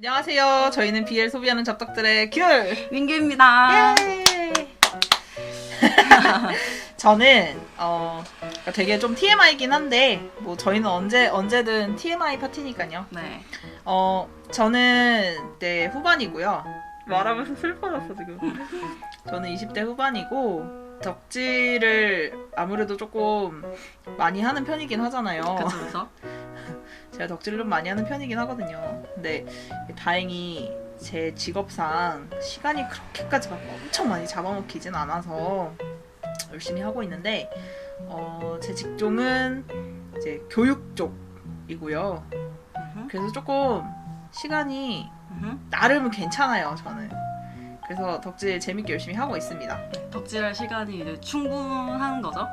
안녕하세요. 저희는 BL 소비하는 잡덕들의 귤. 민규입니다. 예. 저는 어 되게 좀 TMI이긴 한데 뭐 저희는 언제 언제든 TMI 파티니까요. 네. 어 저는 네 후반이고요. 말하면서 슬퍼졌어 지금. 저는 20대 후반이고 덕질을 아무래도 조금 많이 하는 편이긴 하잖아요. 그쵸, 그쵸. 제가 덕질을 좀 많이 하는 편이긴 하거든요. 근데 다행히 제 직업상 시간이 그렇게까지 막 엄청 많이 잡아먹히진 않아서 열심히 하고 있는데 어, 제 직종은 이제 교육 쪽이고요. 그래서 조금 시간이. 나름은 괜찮아요. 저는. 그래서 덕질 재밌게 열심히 하고 있습니다. 덕질할 시간이 이제 충분한 거죠.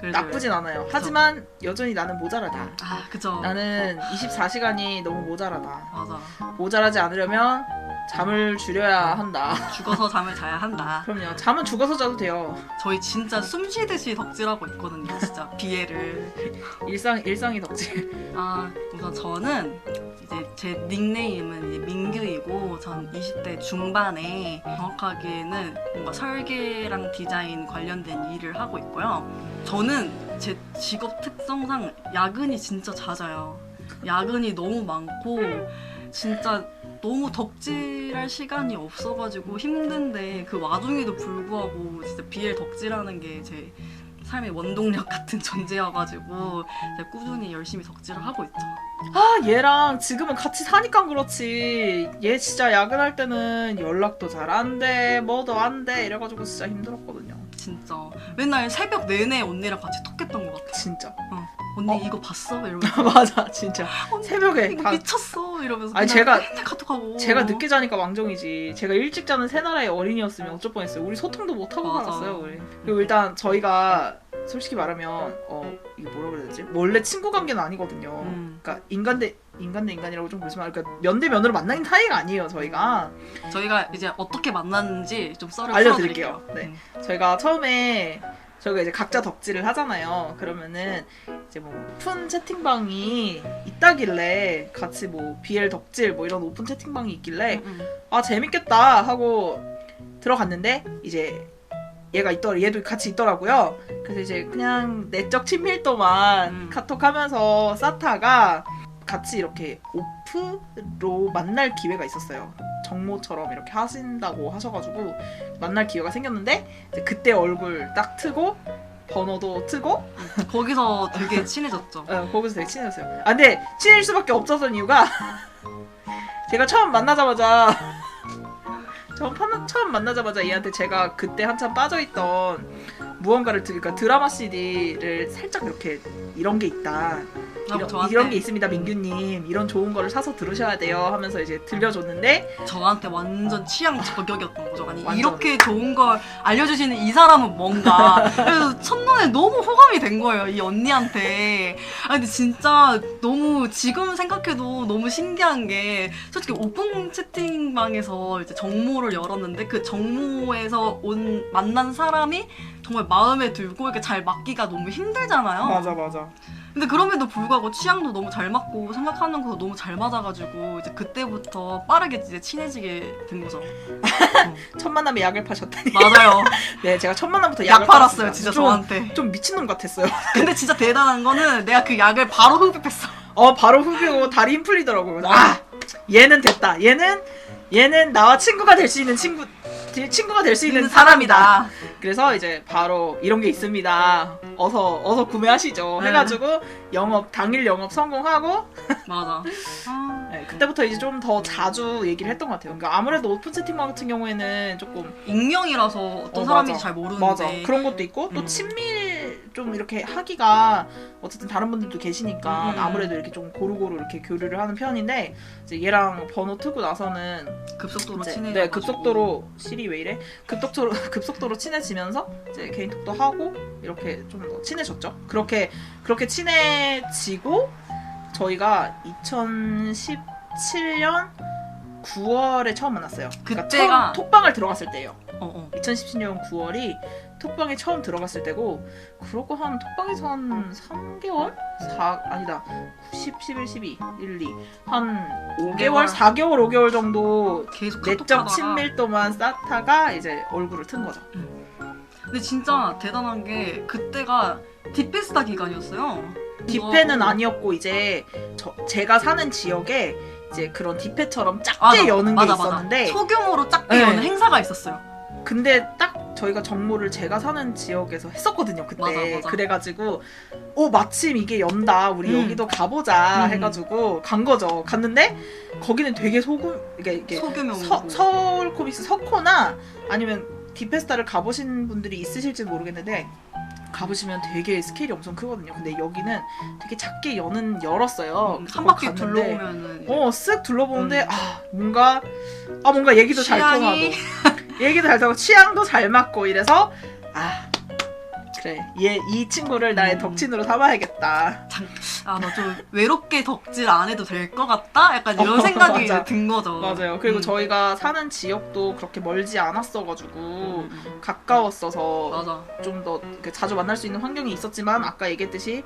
그래도 나쁘진 않아요. 하지만 여전히 나는 모자라다. 아, 그죠. 나는 24시간이 너무 모자라다. 맞아. 모자라지 않으려면 잠을 줄여야 한다. 죽어서 잠을 자야 한다. 그럼요. 잠은 죽어서 자도 돼요. 저희 진짜 숨 쉬듯이 덕질하고 있거든요. 진짜 비애를. 일상 일상이 덕질. 아, 우선 저는 이제 제 닉네임은 이제 민규이고 전 20대 중반에 정확하게는 뭔가 설계랑 디자인 관련된 일을 하고 있고요. 저는 제 직업 특성상 야근이 진짜 잦아요. 야근이 너무 많고 진짜 너무 덕질할 시간이 없어가지고 힘든데 그 와중에도 불구하고 진짜 BL 덕질하는 게 제 삶의 원동력 같은 존재여가지고 꾸준히 열심히 덕질을 하고 있죠. 아 얘랑 지금은 같이 사니까 그렇지. 얘 진짜 야근할 때는 연락도 잘 안 돼, 뭐도 안 돼. 이래가지고 진짜 힘들었거든요. 진짜 맨날 새벽 내내 언니랑 같이 톡했던 것 같아. 진짜. 언니 어? 이거 봤어? 이러면서 맞아, 진짜. 언니, 새벽에 이거 다- 미쳤어 이러면서 아니, 제가- 맨날 카톡하고 제가 늦게 자니까 왕정이지. 제가 일찍 자는 새 나라의 어린이였으면 어쩔 뻔했어요. 우리 소통도 못 하고 맞아. 살았어요, 우리. 그리고 일단 저희가 솔직히 말하면 어 이게 뭐라 그래야 되지? 원래 친구 관계는 아니거든요. 음. 그러니까 인간 대 인간 대 인간이라고 좀 그렇지만 그러니까 면 대 면으로 만나는 사이가 아니에요, 저희가. 저희가 이제 어떻게 만났는지 좀 썰을 알려드릴게요. 풀어드릴게요. 네. 음. 저희가 처음에 저희가 이제 각자 덕질을 하잖아요. 그러면은 이제 뭐 오픈 채팅방이 있다길래 같이 뭐 BL 덕질 뭐 이런 오픈 채팅방이 있길래 음, 음. 아 재밌겠다 하고 들어갔는데 이제 얘가 있더 얘도 같이 있더라고요. 그래서 이제 그냥 내적 친밀도만 음. 카톡하면서 쌓다가 같이 이렇게 오프로 만날 기회가 있었어요. 정모처럼 이렇게 하신다고 하셔가지고 만날 기회가 생겼는데 그때 얼굴 딱 트고 번호도 트고 거기서 되게 친해졌죠. 어, 거기서 되게 친해졌어요. 아 근데 친해질 수밖에 없었던 이유가 제가 처음 만나자마자 처음, 파- 처음 만나자마자 얘한테 제가 그때 한참 빠져있던 무언가를 드, 그러니까 드라마 CD를 살짝 이렇게 이런 게 있다. 하고 이런, 저한테 이런 게 있습니다, 민규님. 이런 좋은 거를 사서 들으셔야 돼요. 하면서 이제 들려줬는데 저한테 완전 취향 저격이었던 거죠. 아니 완전. 이렇게 좋은 걸 알려주시는 이 사람은 뭔가. 그래서 첫눈에 너무 호감이 된 거예요. 이 언니한테. 아 근데 진짜 너무 지금 생각해도 너무 신기한 게 솔직히 오픈 채팅방에서 이제 정모를 열었는데 그 정모에서 온 만난 사람이 정말 마음에 들고 이렇게 잘 맞기가 너무 힘들잖아요. 맞아. 근데 그럼에도 불구하고 취향도 너무 잘 맞고 생각하는 것도 너무 잘 맞아가지고 이제 그때부터 빠르게 이제 친해지게 된 거죠. 첫 만남에 약을 파셨다니. 맞아요. 네, 제가 첫 만남부터 약 약을 팔았어요. 진짜 좀, 저한테. 좀 미친놈 같았어요. 근데 진짜 대단한 거는 내가 그 약을 바로 흡입했어. 어 바로 흡이고 다리 힘 풀리더라고요. 아 얘는 됐다. 얘는 얘는 나와 친구가 될 수 있는 친구 친구가 될 수 있는 사람이다. 그래서 이제 바로 이런 게 있습니다. 어서 어서 구매하시죠. 네. 해가지고 영업 당일 영업 성공하고 맞아. 아, 네, 그때부터 이제 좀 더 자주 얘기를 했던 것 같아요. 그러니까 아무래도 오픈 채팅방 같은 경우에는 조금 익명이라서 어떤 어, 사람인지 맞아. 잘 모르는데. 맞아 그런 것도 있고 또 음. 친밀 좀 이렇게 하기가 어쨌든 다른 분들도 계시니까 음. 아무래도 이렇게 좀 고루고루 이렇게 교류를 하는 편인데 이제 얘랑 번호 트고 나서는 급속도로 이제 친해져. 네 급속도로 실이 왜 이래 급속도로 급속도로 친해지면서 이제 개인톡도 하고 이렇게 좀 더 친해졌죠. 그렇게 그렇게 친해지고 저희가 2017년 9월에 처음 만났어요. 그러니까 그때가- 처음 톡방을 들어갔을 때예요. 어, 어. 2017년 9월이 톡방에 처음 들어갔을 때고 그러고 한 톡방에서 한 3개월? 4 아니다 10, 11, 12, 1, 2, 한 5개월, 4개월, 5개월 정도 계속 내적 카톡하다가 친밀도만 쌓다가 이제 얼굴을 튼 거죠. 근데 진짜 대단한 게 그때가 디페스타 기간이었어요. 디페는 아니었고 이제 저, 제가 사는 지역에 이제 그런 디페처럼 작게 맞아, 여는 게 맞아, 있었는데 맞아. 소규모로 작게 네. 여는 행사가 있었어요. 근데 딱 저희가 정모를 제가 사는 지역에서 했었거든요 그때 맞아, 맞아. 그래가지고 오 마침 이게 연다 우리 음. 여기도 가보자 음. 해가지고 간 거죠 갔는데 거기는 되게 소금 이게 이게. 서, 서울 코믹스 석호나 아니면 디페스타를 가보신 분들이 있으실지 모르겠는데 가보시면 되게 스케일이 엄청 크거든요. 근데 여기는 되게 작게 여는 열었어요. 음, 한 바퀴 둘러보면은 이제 어, 쓱 둘러보는데 음. 아 뭔가 아 뭔가 얘기도 잘 통하고. 취향이 얘기도 잘 통하고 취향도 잘 맞고 이래서 아 그래 얘 이 친구를 나의 음. 덕친으로 삼아야겠다. 아 나 좀 외롭게 덕질 안 해도 될 것 같다? 약간 이런 어, 생각이 맞아. 든 거죠. 맞아요. 그리고 음. 저희가 사는 지역도 그렇게 멀지 않았어가지고 음, 음. 가까웠어서 맞아. 좀더 자주 만날 수 있는 환경이 있었지만 아까 얘기했듯이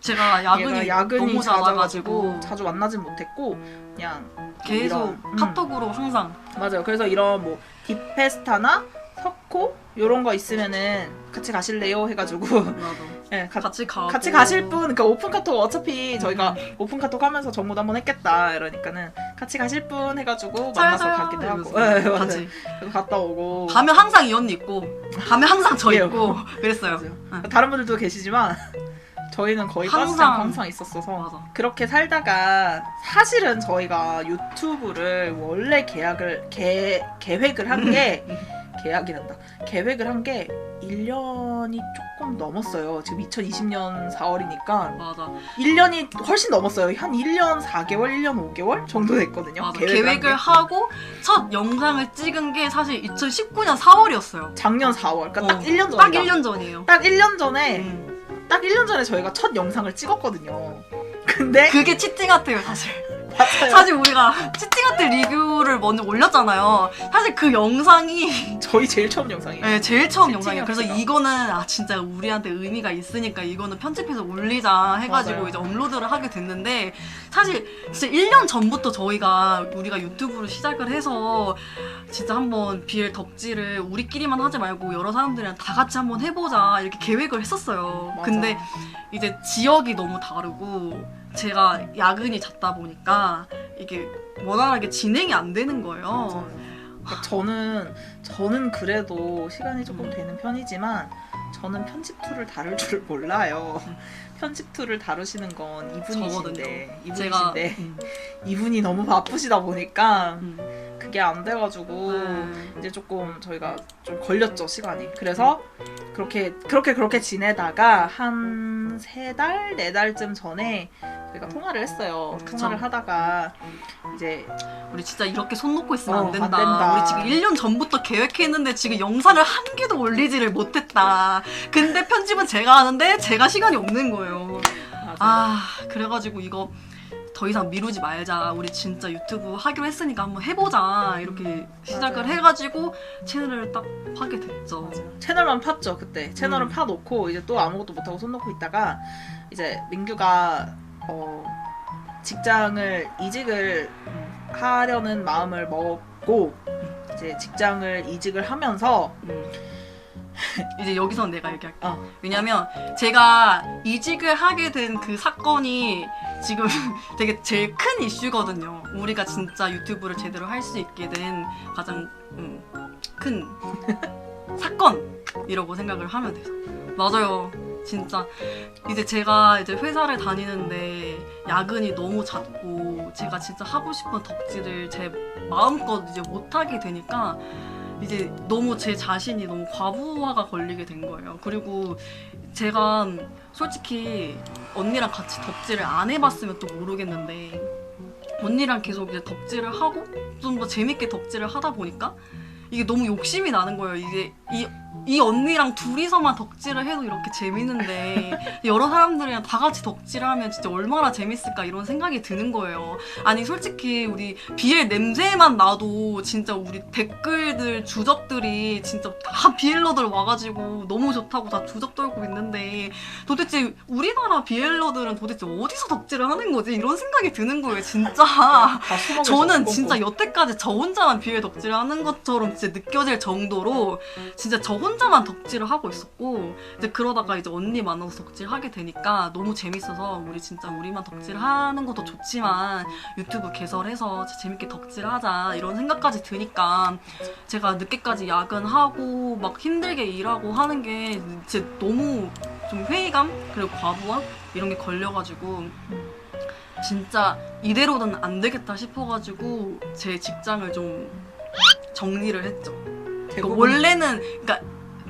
제가 야근이, 야근이 너무 잦아가지고 자주 만나진 못했고 그냥 계속 이런, 음. 카톡으로 항상 맞아요. 그래서 이런 뭐 딥페스타나 석호 요런 거 있으면은 같이 가실래요 해가지고 나도 예, 가, 같이 가고 같이 가실 분, 그러니까 오픈 카톡 어차피 저희가 음. 오픈 카톡 하면서 정모도 한번 했겠다 이러니까는 같이 가실 분 해가지고 만나서 저요 가기도 하고, 이러면서 예, 맞아요. 같이 그래서 갔다 오고. 가면 항상 이 언니 있고 가면 항상 저 예. 있고 그랬어요. 맞아요. 응. 다른 분들도 계시지만 저희는 거의 항상. 항상 있었어서 맞아. 그렇게 살다가 사실은 저희가 유튜브를 원래 계약을 계, 계획을 한 게 계약이란다. 계획을 한 게 1년이 조금 넘었어요. 지금 2020년 4월이니까 맞아. 1년이 훨씬 넘었어요. 한 1년 4개월, 1년 5개월 정도 됐거든요. 맞아. 계획을, 계획을. 하고 첫 영상을 찍은 게 사실 2019년 4월이었어요. 작년 4월. 그러니까 딱 어, 1년 전에. 딱 1년 전이에요. 딱 1년 전에 음. 딱 1년 전에 저희가 첫 영상을 찍었거든요. 근데 그게 치팅 같아요, 사실. 사실 우리가 치팅아트 리뷰를 먼저 올렸잖아요. 사실 그 영상이 저희 제일 처음 영상이에요. 네, 제일 처음 영상이에요. 그래서 아트가. 이거는 아 진짜 우리한테 의미가 있으니까 이거는 편집해서 올리자 해가지고 맞아요. 이제 업로드를 하게 됐는데 사실 진짜 1년 전부터 저희가 우리가 유튜브를 시작을 해서 진짜 한번 BL 덕질을 우리끼리만 하지 말고 여러 사람들이랑 다 같이 한번 해보자 이렇게 계획을 했었어요. 맞아. 근데 이제 지역이 너무 다르고 제가 야근이 잦다 보니까 이게 원활하게 진행이 안 되는 거예요. 그러니까 저는 저는 그래도 시간이 조금 음. 되는 편이지만 저는 편집 툴을 다룰 줄 몰라요. 편집 툴을 다루시는 건 이분이신데 제가 이분이신데 음, 이분이 너무 바쁘시다 보니까 음. 그게 안 돼가지고 네. 이제 조금 저희가 좀 걸렸죠 시간이. 그래서 그렇게 그렇게 그렇게 지내다가 한 세 달 네 달쯤 전에 저희가 통화를 했어요. 그쵸. 통화를 하다가 이제 우리 진짜 이렇게 손 놓고 있으면 어, 안, 된다. 안 된다. 우리 지금 1년 전부터 계획했는데 지금 영상을 한 개도 올리지를 못했다. 근데 편집은 제가 하는데 제가 시간이 없는 거예요. 맞아요. 아, 그래가지고 이거 더 이상 미루지 말자. 우리 진짜 유튜브 하기로 했으니까 한번 해보자. 이렇게 시작을 맞아요. 해가지고 채널을 딱 하게 됐죠. 채널만 팠죠 그때 채널은 음. 파놓고 이제 또 아무것도 못하고 손 놓고 있다가 이제 민규가 어, 직장을 이직을 하려는 마음을 먹고 이제 직장을 이직을 하면서 음. 이제 여기서 내가 얘기할게. 어. 왜냐면 제가 이직을 하게 된 그 사건이 지금 되게 제일 큰 이슈거든요. 우리가 진짜 유튜브를 제대로 할 수 있게 된 가장 음, 큰 사건이라고 생각을 하면 돼서 맞아요. 진짜 이제 제가 이제 회사를 다니는데 야근이 너무 잦고 제가 진짜 하고 싶은 덕질을 제 마음껏 이제 못 하게 되니까 이제 너무 제 자신이 너무 과부하가 걸리게 된 거예요. 그리고 제가 솔직히 언니랑 같이 덕질을 안 해봤으면 또 모르겠는데 언니랑 계속 이제 덕질을 하고 좀 더 재밌게 덕질을 하다 보니까 이게 너무 욕심이 나는 거예요. 이게 이, 이 언니랑 둘이서만 덕질을 해도 이렇게 재밌는데 여러 사람들이랑 다 같이 덕질을 하면 진짜 얼마나 재밌을까 이런 생각이 드는 거예요. 아니 솔직히 우리 BL 냄새만 나도 진짜 우리 댓글들 주적들이 진짜 다 BL러들 와가지고 너무 좋다고 다 주적 떨고 있는데 도대체 우리나라 BL러들은 도대체 어디서 덕질을 하는 거지 이런 생각이 드는 거예요 진짜. 저는. 진짜 여태까지 저 혼자만 비엘 덕질을 하는 것처럼 진짜 느껴질 정도로 진짜 저 혼자만 덕질을 하고 있었고 이제 그러다가 이제 언니 만나서 덕질하게 되니까 너무 재밌어서 우리 진짜 우리만 덕질하는 것도 좋지만 유튜브 개설해서 재밌게 덕질하자 이런 생각까지 드니까 제가 늦게까지 야근하고 막 힘들게 일하고 하는 게 진짜 너무 좀 회의감 그리고 과부하 이런 게 걸려가지고 진짜 이대로는 안 되겠다 싶어가지고 제 직장을 좀 정리를 했죠. 그러니까 대부분 원래는 그러니까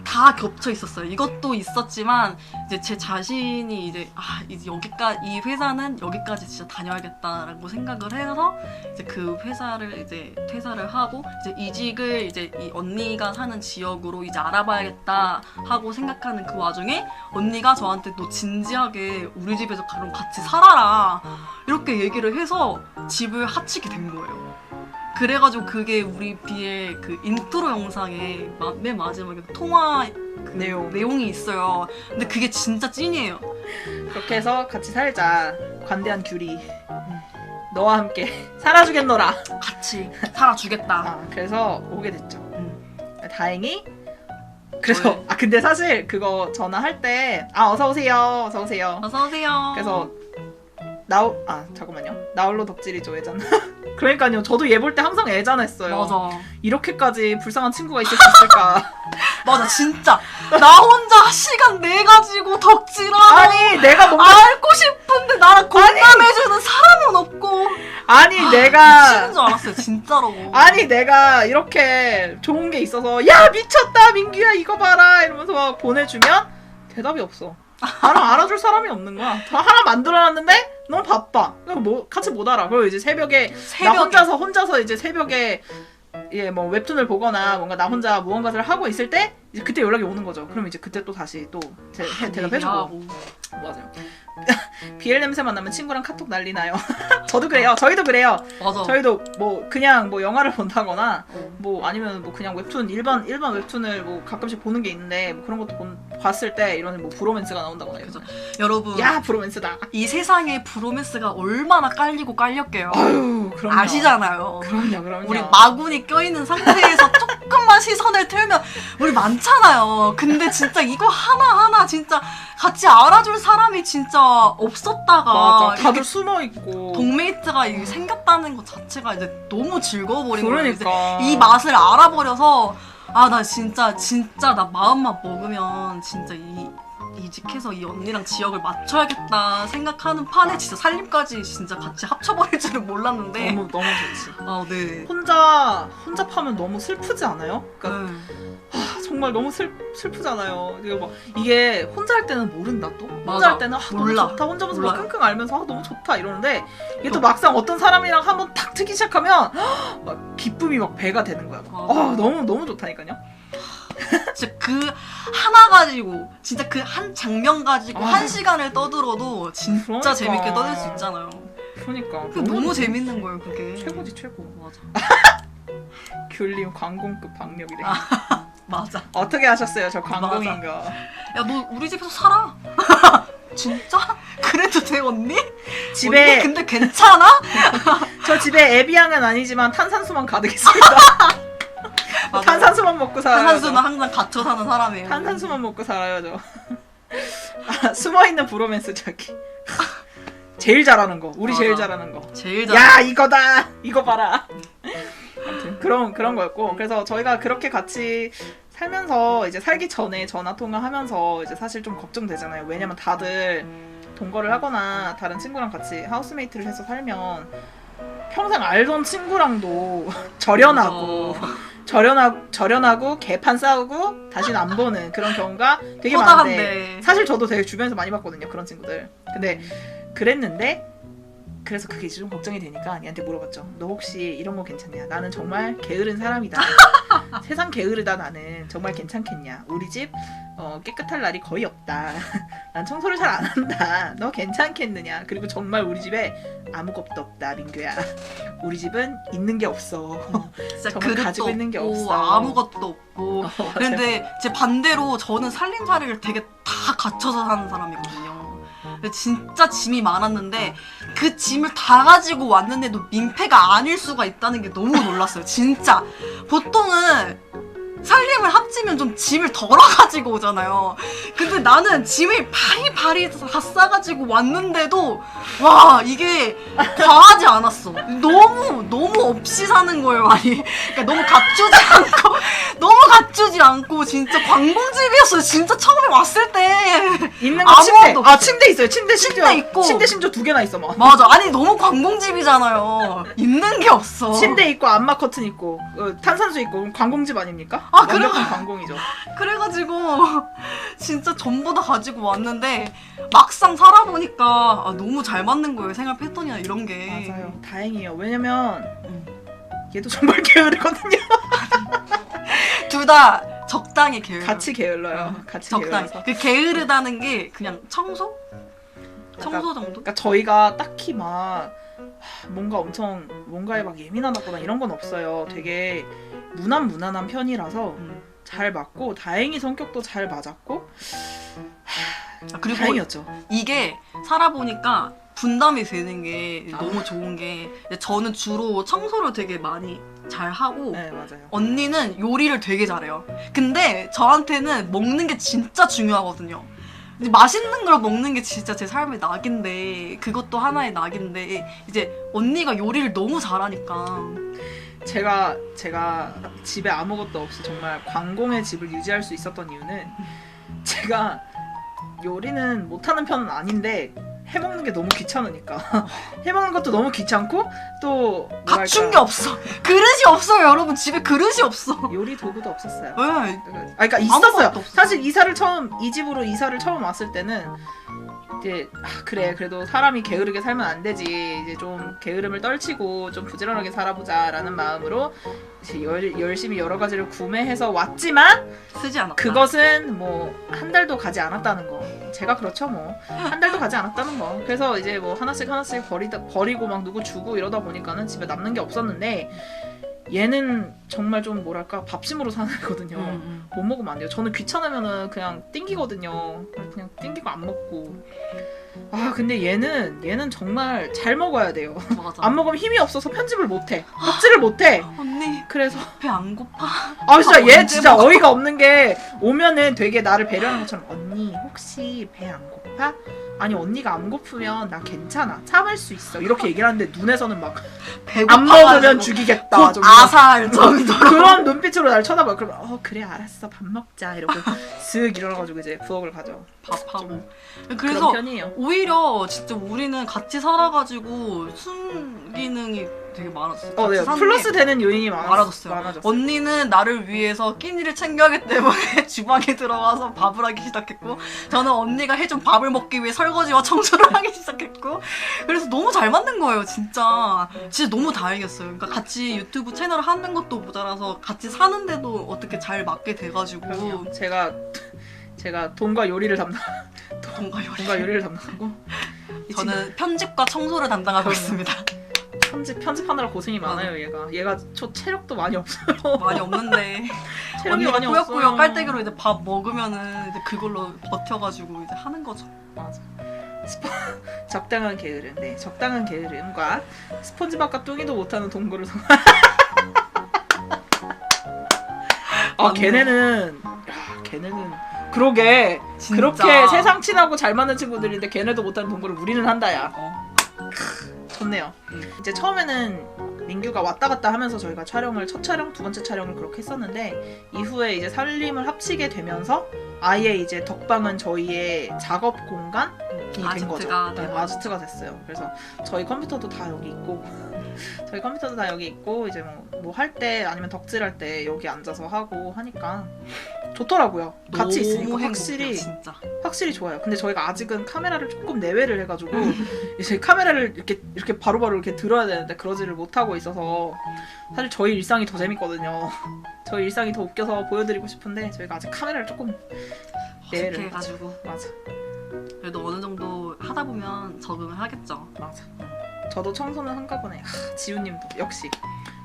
다 겹쳐 있었어요. 이것도 있었지만 이제 제 자신이 이제 아 이제 여기까지 이 회사는 여기까지 진짜 다녀야겠다라고 생각을 해서 이제 그 회사를 이제 퇴사를 하고 이제 이직을 이제 이 언니가 사는 지역으로 이제 알아봐야겠다 하고 생각하는 그 와중에 언니가 저한테 또 진지하게 우리 집에서 그럼 같이 살아라 이렇게 얘기를 해서 집을 합치게 된 거예요. 그래가지고 그게 우리 비의 그 인트로 영상에 마- 맨 마지막에 그 통화 그 내용. 내용이 있어요. 근데 그게 진짜 찐이에요. 그렇게 해서 같이 살자 관대한 규리 너와 함께 살아주겠노라 같이 살아주겠다. 아, 그래서 오게 됐죠 음. 다행히 그래서 왜? 아 근데 사실 그거 전화할 때 아 어서 오세요 어서 오세요 어서 오세요. 그래서 나우 아 잠깐만요. 나홀로 덕질이죠 예전. 그러니까요. 저도 얘 볼 때 항상 애잔했어요. 맞아. 이렇게까지 불쌍한 친구가 있을 수 있을까? 맞아 진짜. 나 혼자 시간 내 가지고 덕질하고 아니 내가 뭔가 알고 싶은데 나랑 공감해주는 사람은 없고. 아니 미치는 내가 줄 알았어요 진짜로. 아니 내가 이렇게 좋은 게 있어서 야 미쳤다 민규야 이거 봐라. 이러면서 막 보내주면 대답이 없어 나랑 알아줄 사람이 없는 거야. 다 하나 만들어놨는데 너무 바빠. 뭐 같이 못 알아. 그리고 이제 새벽에 새벽에. 나 혼자서 혼자서 이제 새벽에 예, 뭐 웹툰을 보거나 뭔가 나 혼자 무언가를 하고 있을 때 이제 그때 연락이 오는 거죠. 그럼 이제 그때 또 다시 또 대, 해- 대답해주고 얘기하고. 맞아요. 비엘 냄새 만 나면 친구랑 카톡 난리 나요. 저도 그래요. 저희도 그래요. 맞아. 저희도 뭐 그냥 뭐 영화를 본다거나 어. 뭐 아니면 뭐 그냥 웹툰 일반 일반 웹툰을 뭐 가끔씩 보는 게 있는데 뭐 그런 것도 본, 봤을 때 이런 뭐 브로맨스가 나온다거나 그죠. 여러분 야 브로맨스다. 이 세상에 브로맨스가 얼마나 깔리고 깔렸게요. 아유 그럼요. 아시잖아요. 그럼요, 그럼요. 우리 마군이 껴있는 상태에서 조금만 시선을 틀면 우리 많잖아요. 근데 진짜 이거 하나하나 진짜 같이 알아줄 사람이 진짜 없었다가 맞아. 다들 숨어 있고. 동메이트가 이게 생겼다는 것 자체가 이제 너무 즐거워버린 거예요. 그러니까 이 맛을 알아버려서 아 나 진짜 진짜 나 마음만 먹으면 진짜 이 이직해서 이 언니랑 지역을 맞춰야겠다 생각하는 판에 진짜 살림까지 진짜 같이 합쳐버릴 줄은 몰랐는데 너무 너무 좋지. 아 네. 혼자 혼자 파면 너무 슬프지 않아요? 그러니까 네. 아, 정말 너무 슬, 슬프잖아요. 이게 막 이게 혼자 할 때는 모른다 또. 혼자 맞아. 할 때는 아, 너무 몰라. 좋다. 혼자 보면서 막 몰라요. 끙끙 앓면서 아, 너무 좋다 이러는데 이게 또 또. 막상 어떤 사람이랑 한번 탁 트기 시작하면 막 기쁨이 막 배가 되는 거야. 막. 아, 너무 너무 좋다니까요. 진짜 그 하나 가지고 진짜 그 한 장면 가지고 아. 한 시간을 떠들어도 진짜 그러니까. 재밌게 떠들 수 있잖아요. 그러니까 그 너무 재밌는 거예요 그게. 최고지 최고. 맞아. 귤님 관공급 박력이래. 아. 맞아. 어떻게 하셨어요 저 관공인 거? 야 너 우리 집에서 살아. 진짜? 그래도 돼 언니? 집에 언니 근데 괜찮아? 저 집에 에비앙은 아니지만 탄산수만 가득 있습니다. 맞아. 탄산수만 먹고 살아요. 탄산수는 저. 항상 갇혀 사는 사람이에요. 탄산수만 먹고 살아요 저. 아, 숨어 있는 브로맨스 저기. 제일 잘하는 거. 우리 제일 맞아. 잘하는 거. 제일 잘. 야 이거다. 이거 봐라. 아무튼 그런 그런 거였고 그래서 저희가 그렇게 같이 살면서 이제 살기 전에 전화 통화하면서 이제 사실 좀 걱정되잖아요. 왜냐면 다들 동거를 하거나 다른 친구랑 같이 하우스메이트를 해서 살면 평생 알던 친구랑도 절연하고 맞아. 절연하고 절연하고 개판 싸우고 다시는 안 보는 그런 경우가 되게 많은데. 사실 저도 되게 주변에서 많이 봤거든요 그런 친구들 근데 그랬는데 그래서 그게 좀 걱정이 되니까 얘한테 물어봤죠. 너 혹시 이런 거 괜찮냐? 나는 정말 게으른 사람이다. 세상 게으르다 나는 정말 괜찮겠냐? 우리 집 어, 깨끗할 날이 거의 없다. 난 청소를 잘 안 한다. 너 괜찮겠느냐? 그리고 정말 우리 집에 아무것도 없다, 민규야. 우리 집은 있는 게 없어. 진짜 정말 그릇도 가지고 있는 게 없고 없어. 아무것도 없고 어, 맞아요. 근데 제 반대로 저는 살림살이를 되게 다 갖춰서 사는 사람이거든요. 진짜 짐이 많았는데 그 짐을 다 가지고 왔는데도 민폐가 아닐 수가 있다는 게 너무 놀랐어요. 진짜 보통은 살림을 합치면 좀 짐을 덜어 가지고 오잖아요. 근데 나는 짐을 바리바리 다 싸가지고 왔는데도 와 이게 과하지 않았어. 너무 너무 없이 사는 거예요. 아니 그러니까 너무 갖추지 않고 너무 갖추지 않고 진짜 관공집이었어요. 진짜 처음에 왔을 때 있는 거 아무것도 침대. 없어. 아 침대 있어요. 침대 심지어 침대 있고. 침대 심지어 두 개나 있어 막. 맞아. 아니 너무 관공집이잖아요. 있는 게 없어. 침대 있고 안마 커튼 있고 어, 탄산수 있고 그럼 관공집 아닙니까? 아, 그래? 완벽한 관공이죠. 그래가지고 진짜 전부 다 가지고 왔는데 막상 살아보니까 아, 너무 잘 맞는 거예요. 생활 패턴이나 이런 게. 맞아요. 다행이에요. 왜냐면 음. 얘도 정말 게으르거든요. 둘 다 적당히 게으르. 같이 게을러요. 같이 적당히. 게을러서. 그 게으르다는 게 그냥 청소? 청소 정도? 그러니까 저희가 딱히 막 하, 뭔가 엄청 뭔가에 막 예민하다거나 이런 건 없어요. 되게 무난 무난한 편이라서 음. 잘 맞고 다행히 성격도 잘 맞았고 아, 그리고 다행이었죠. 이게 살아보니까 분담이 되는 게 너무 좋은 게 저는 주로 청소를 되게 많이 잘 하고 네 맞아요. 언니는 요리를 되게 잘해요. 근데 저한테는 먹는 게 진짜 중요하거든요. 맛있는 걸 먹는 게 진짜 제 삶의 낙인데 그것도 하나의 낙인데 이제 언니가 요리를 너무 잘하니까 제가 제가 집에 아무것도 없이 정말 관공의 집을 유지할 수 있었던 이유는 제가 요리는 못하는 편은 아닌데 해먹는 게 너무 귀찮으니까 해먹는 것도 너무 귀찮고 또 뭐랄까, 갖춘 게 없어. 그릇이 없어요, 여러분. 집에 그릇이 없어. 요리 도구도 없었어요. 네. 아 그러니까 있었어요. 아무것도. 사실 이사를 처음 이 집으로 이사를 처음 왔을 때는 이제 아, 그래. 그래도 사람이 게으르게 살면 안 되지. 이제 좀 게으름을 떨치고 좀 부지런하게 살아보자라는 마음으로 이제 열, 열심히 여러 가지를 구매해서 왔지만 쓰지 않았다. 그것은 뭐 한 달도 가지 않았다는 거. 제가 그렇죠 뭐. 한 달도 가지 않았다는 거. 그래서 이제 뭐 하나씩 하나씩 버리다 버리고 막 누구 주고 이러다 보니까는 집에 남는 게 없었는데 얘는 정말 좀 뭐랄까 밥심으로 사는 애거든요. 음, 음. 못 먹으면 안 돼요. 저는 귀찮으면은 그냥 땡기거든요. 그냥 땡기고 안 먹고. 아 근데 얘는 얘는 정말 잘 먹어야 돼요. 맞아. 안 먹으면 힘이 없어서 편집을 못해. 덕질을 못해. 언니 그래서 배 안 고파? 아 진짜 아, 얘 진짜 먹어? 어이가 없는 게 오면은 되게 나를 배려하는 것처럼 언니 혹시 배 안 고파? 아니 언니가 안 고프면 나 괜찮아 참을 수 있어 이렇게 얘기를 하는데 눈에서는 막안 배고파가지고 먹으면 죽이겠다 곧좀 아사할 정도로. 그런 눈빛으로 날 쳐다봐. 그러면 어 그래 알았어 밥 먹자 이러고 슥 일어나가지고 이제 부엌을 가죠. 밥하고. 그래서 편이에요. 오히려 진짜 우리는 같이 살아가지고 순기능이 되게 많았어요. 어, 네. 같이 플러스 게 되는 요인이 많아졌어요. 많아졌어요. 언니는 나를 위해서 끼니를 챙겨하기 때문에 주방에 들어가서 밥을 하기 시작했고 저는 언니가 해준 밥을 먹기 위해 설거지와 청소를 하기 시작했고 그래서 너무 잘 맞는 거예요 진짜 진짜 너무 다행이었어요 그러니까 같이 유튜브 채널을 하는 것도 모자라서 같이 사는데도 어떻게 잘 맞게 돼가지고 그럼요. 제가 제가 돈과 요리를 담당 뭔가 요리 돈과 요리를 담당하고 이 친구 저는 편집과 청소를 담당하고. 있습니다 편집 편집하느라 고생이 많아요 얘가. 얘가 저 체력도 많이 없어요. 많이 없는데 체력이 언니가 많이 꾸역꾸역 없어요. 깔때기로 이제 밥 먹으면은 이제 그걸로 버텨가지고 이제 하는 거죠 맞아. 스포... 적당한 게으름. 네, 적당한 게으름과 스폰지밥과 뚱이도 못하는 성. 아, 맞네. 걔네는 야, 걔네는 그러게 진짜. 그렇게 세상 친하고 잘 맞는 친구들인데 걔네도 못하는 동거를 우리는 한다야. 어. 좋네요. 음. 이제 처음에는 민규가 왔다 갔다 하면서 저희가 촬영을 첫 촬영, 두 번째 촬영을 그렇게 했었는데 이후에 이제 살림을 합치게 되면서 아예 이제 덕방은 저희의 작업 공간이 된 아지트가 거죠. 네, 돼가지고. 아지트가 됐어요. 그래서 저희 컴퓨터도 다 여기 있고 저희 컴퓨터도 다 여기 있고 이제 뭐뭐할 때 아니면 덕질할 때 여기 앉아서 하고 하니까 좋더라고요. 같이 있으니까 행복해요, 확실히 진짜. 확실히 좋아요. 근데 저희가 아직은 카메라를 조금 내외를 해가지고 이제 카메라를 이렇게 이렇게 바로 바로 이렇게 들어야 되는데 그러지를 못하고 있어서 사실 저희 일상이 더 재밌거든요. 저희 일상이 더 웃겨서 보여드리고 싶은데 저희가 아직 카메라를 조금 내외를 어색해가지고 맞아 그래도 어느 정도 하다 보면 적응을 하겠죠. 맞아. 저도 청소는 한꺼번에 하, 지우님도 역시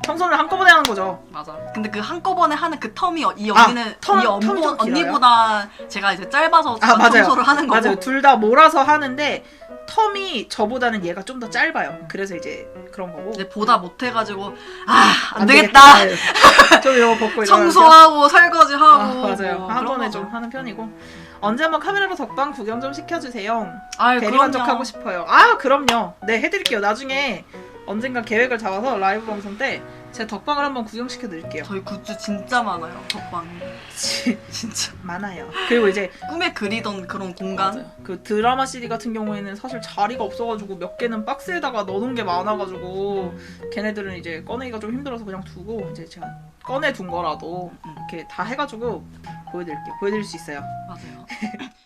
청소는 한꺼번에 하는 거죠. 맞아. 근데 그 한꺼번에 하는 그 텀이 어- 이 아, 언니는 텀- 이 언니, 텀이 좀 길어요? 언니보다 제가 이제 짧아서 아, 맞아요. 청소를 하는 거고. 맞아요. 둘 다 몰아서 하는데 텀이 저보다는 얘가 좀 더 짧아요. 그래서 이제 그런 거고. 이제 보다 못해가지고 아안 안 되겠다. 아유, 좀 이거 벗고 일어나세요. 청소하고 설거지하고 아, 맞아요. 뭐 한 그런 번에 거죠. 좀 하는 편이고. 언제 한번 카메라로 덕방 구경 좀 시켜주세요. 아유 대리만족하고 그럼요. 싶어요. 아 그럼요. 네 해드릴게요. 나중에 언젠가 계획을 잡아서 라이브 방송 때 제 덕방을 한번 구경시켜 드릴게요. 저희 굿즈 진짜 많아요. 덕방이 진짜 많아요. 그리고 이제 꿈에 그리던 그런 공간. 맞아요. 그 드라마 CD 같은 경우에는 사실 자리가 없어가지고 몇 개는 박스에다가 넣어놓은 게 많아가지고 걔네들은 이제 꺼내기가 좀 힘들어서 그냥 두고 이제 제가 꺼내 둔 거라도 음. 이렇게 다 해가지고 보여드릴게요. 보여드릴 수 있어요. 맞아요.